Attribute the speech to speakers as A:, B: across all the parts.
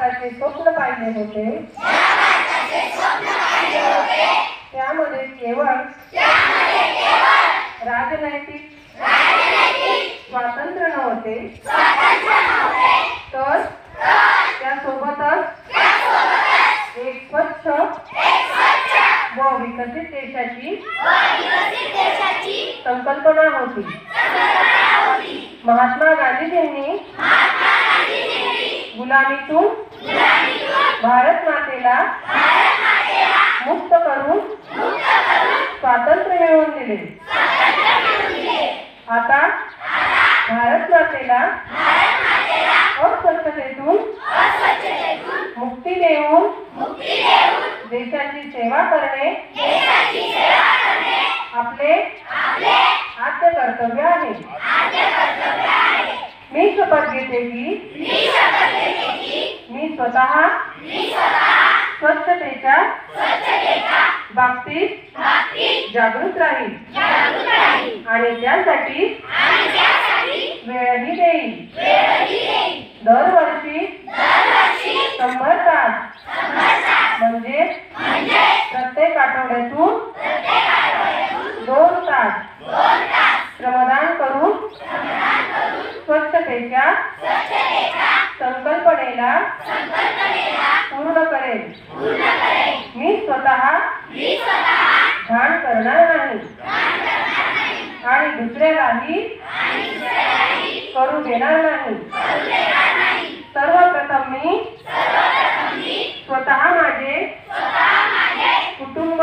A: भारताचे स्वप्न पाहिले होते. त्यामध्ये केवळ राजनैतिक स्वातंत्र्य नव्हते. तर त्यासोबतच एक स्वच्छ व विकसित देशाची संकल्पना होती. महात्मा गांधीजींनी गुलामीतून भारत मातेला मुक्त करून स्वातंत्र्य मिळवून दिले. आता भारत मातेला अस्वच्छतेतून मुक्ती देऊन देशाची सेवा करणे आपले आद्य कर्तव्य आहे. मी शपथ घेते की मी स्वतः स्वच्छतेच्या बाबतीत जागृत राहील आणि त्यासाठी वेळही देईल दरवर्षी शंभर तास. म्हणजे प्रत्येक आठवड्यातून दोन तास श्रमदान करून स्वच्छतेच्या संकल्पनेला पूर्ण करेल मी स्वतः घाण करणार नाही. आणि दुसऱ्यालाही करू देणार नाही. सर्वप्रथम मी स्वतः माझे कुटुंब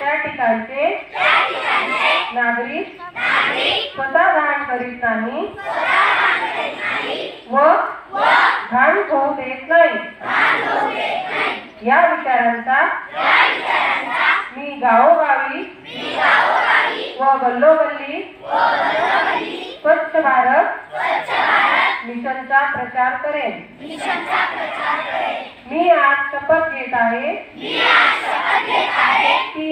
A: त्या ठिकाणचे नागरिक स्वतः घाण करीत नाही. व घाण होऊ देत नाही. या विचारांचा मी गावोगावी व गल्लोगल्ली स्वच्छ भारत मिशनचा प्रचार करेन. मी आज शपथ घेत आहे.